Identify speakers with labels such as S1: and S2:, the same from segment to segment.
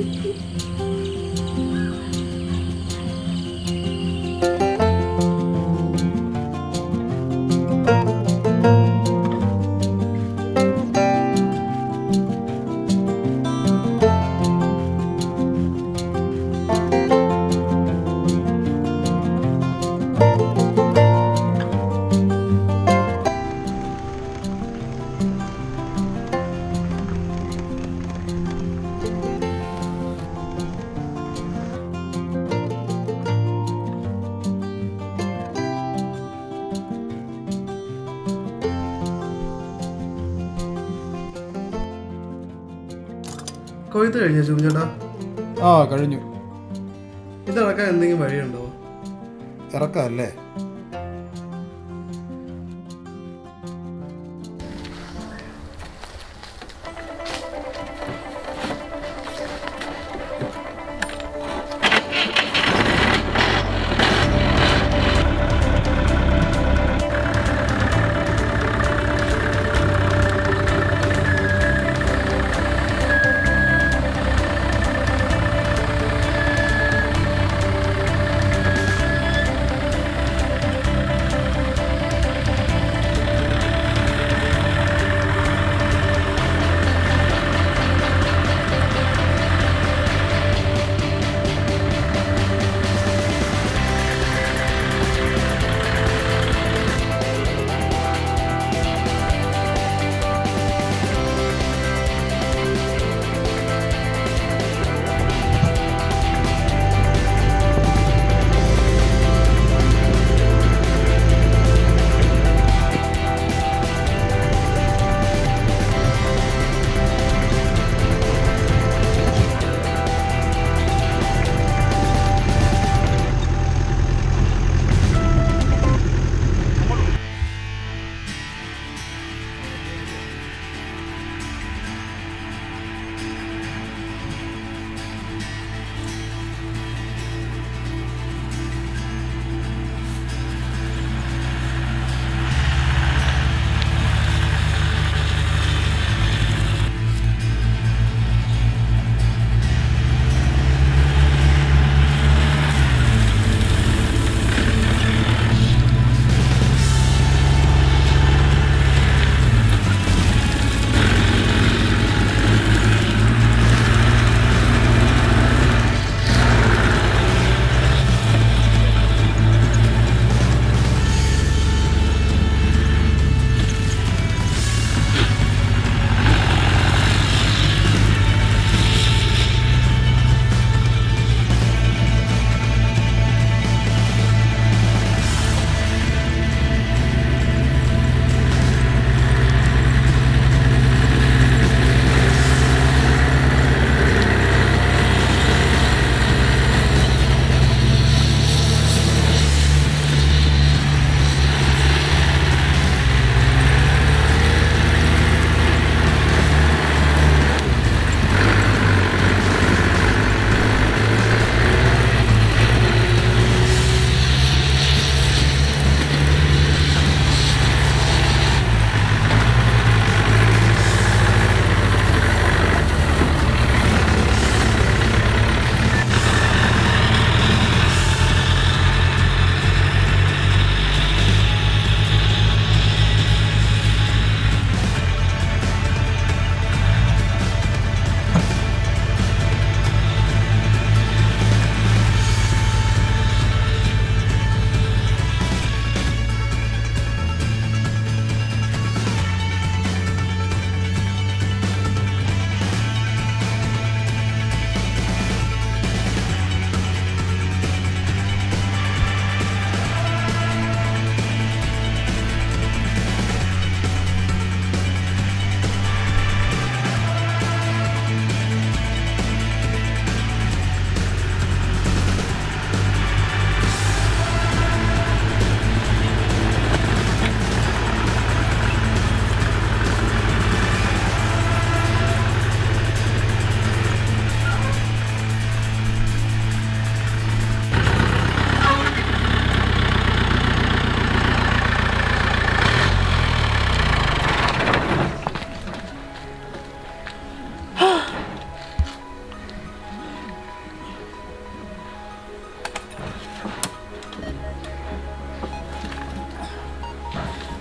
S1: Thank you. കൊയ്ത്ത് കഴിഞ്ഞ ചുമിച്ചേട്ടാ
S2: ആ കഴിഞ്ഞു.
S1: ഇത് ഇറക്കാൻ എന്തെങ്കിലും വഴിയുണ്ടോ?
S2: ഇറക്കമല്ലേ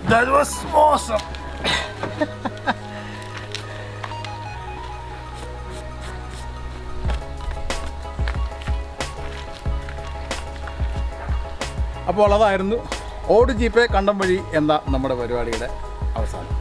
S2: That was awesome. അപ്പോൾ അതായിരുന്നു ഓട് ജീപ്പേ കണ്ടം വഴി എന്ന നമ്മുടെ പരിപാടിയുടെ അവസാനം